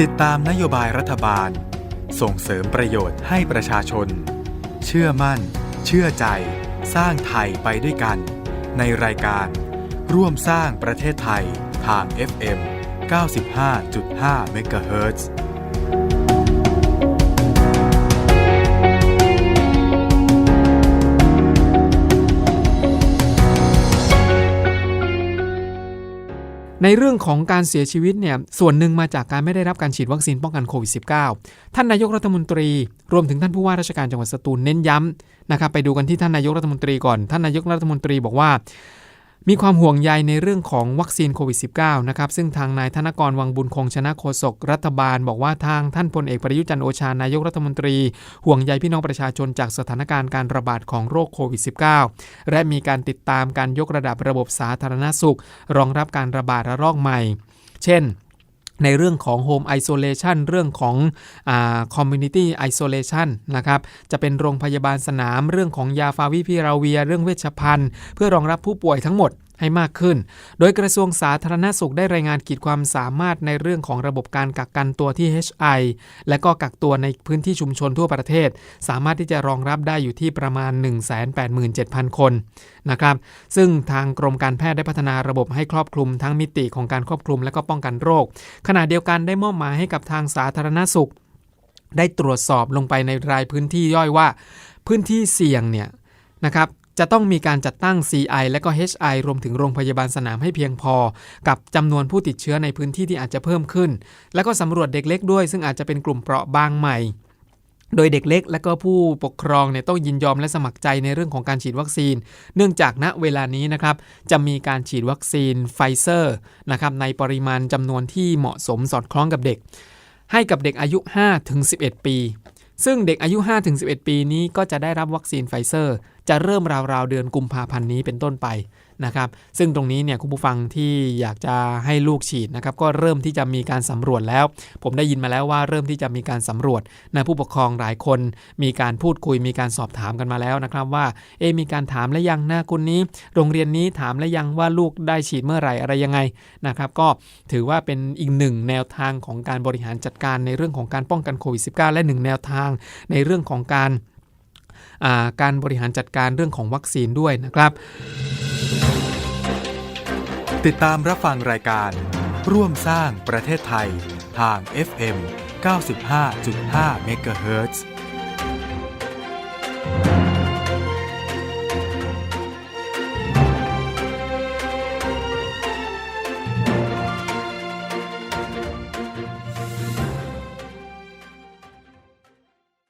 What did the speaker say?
ติดตามนโยบายรัฐบาล ส่งเสริมประโยชน์ให้ประชาชน เชื่อมั่น เชื่อใจ สร้างไทยไปด้วยกัน ในรายการ ร่วมสร้างประเทศไทยทาง FM 95.5 MHz ในเรื่องของการเสียชีวิตเนี่ยส่วนหนึ่งมาจากการไม่ได้รับการฉีดวัคซีนป้องกันโควิด -19 ท่านนายกรัฐมนตรี รวมถึงท่านผู้ว่าราชการจังหวัดสตูลเน้นย้ำนะครับไปดูกันที่ท่านนายกรัฐมนตรีก่อน ท่านนายกรัฐมนตรีบอกว่า มีความห่วงใยในเรื่องของวัคซีนโควิด -19 นะครับ ซึ่งทางนายธนกรวังบุญคงชนะโฆษกรัฐบาล บอกว่าทางท่านพลเอกประยุจันโอชานายกรัฐมนตรี ห่วงใยพี่น้องประชาชนจากสถานการณ์การระบาดของโรคโควิด -19 และมีการติดตามการยกระดับระบบสาธารณสุข รองรับการระบาดระลอกใหม่ เช่น ในเรื่องของ Home Isolation เรื่องของอา Community Isolation นะครับ จะเป็นโรงพยาบาลสนาม เรื่องของยาฟาวิพิราเวีย เรื่องเวชภัณฑ์ เพื่อรองรับผู้ป่วยทั้งหมด ให้มากขึ้น โดยกระทรวงสาธารณสุขได้รายงานขีดความสามารถในเรื่องของระบบการกักกันตัวที่ HI และก็กักตัวในพื้นที่ชุมชนทั่วประเทศ สามารถที่จะรองรับได้อยู่ที่ประมาณ 187,000 คนนะครับ ซึ่งทางกรมการแพทย์ได้พัฒนาระบบให้ครอบคลุมทั้งมิติของการควบคุมและก็ป้องกันโรค ขณะเดียวกันได้มอบหมายให้กับทางสาธารณสุข ได้ตรวจสอบลงไปในรายพื้นที่ย่อยว่า พื้นที่เสี่ยงเนี่ยนะครับ จะต้องมีการจัดตั้ง CI และก็ HI รวมถึงโรงพยาบาลสนามให้เพียงพอ กับจำนวนผู้ติดเชื้อในพื้นที่ที่อาจจะเพิ่มขึ้น แล้วก็สำรวจเด็กเล็กด้วย ซึ่งอาจจะเป็นกลุ่มเปราะบางใหม่ โดยเด็กเล็ก และก็ผู้ปกครองเนี่ยต้องยินยอมและสมัครใจในเรื่องของการฉีดวัคซีน เนื่องจากณเวลานี้นะครับจะมีการฉีดวัคซีนไฟเซอร์นะครับในปริมาณจำนวนที่เหมาะสมสอดคล้องกับเด็ก ให้กับเด็กอายุ 5-11 ปีซึ่งเด็กอายุ 5-11 ปีนี้ก็จะได้รับวัคซีนไฟเซอร์ จะเริ่มราวๆเดือนกุมภาพันธ์นี้เป็นต้นไปนะครับ ซึ่งตรงนี้เนี่ยคุณผู้ฟังที่อยากจะให้ลูกฉีดนะครับ ก็เริ่มที่จะมีการสำรวจแล้ว ผมได้ยินมาแล้วว่าเริ่มที่จะมีการสำรวจนะผู้ปกครองหลายคน มีการพูดคุยมีการสอบถามกันมาแล้วนะครับว่าเอมีการถามแล้วยังนะคนนี้ โรงเรียนนี้ถามแล้วยังว่าลูกได้ฉีดเมื่อไหร่อะไรยังไงนะครับ ก็ถือว่าเป็นอีกหนึ่งแนวทางของการบริหารจัดการในเรื่องของการป้องกันโควิด -19 และหนึ่งแนวทางในเรื่องของการ การบริหารจัดการเรื่องของวัคซีนด้วยนะครับ ติดตามรับฟังรายการ ร่วมสร้างประเทศไทยทาง FM 95.5 MHz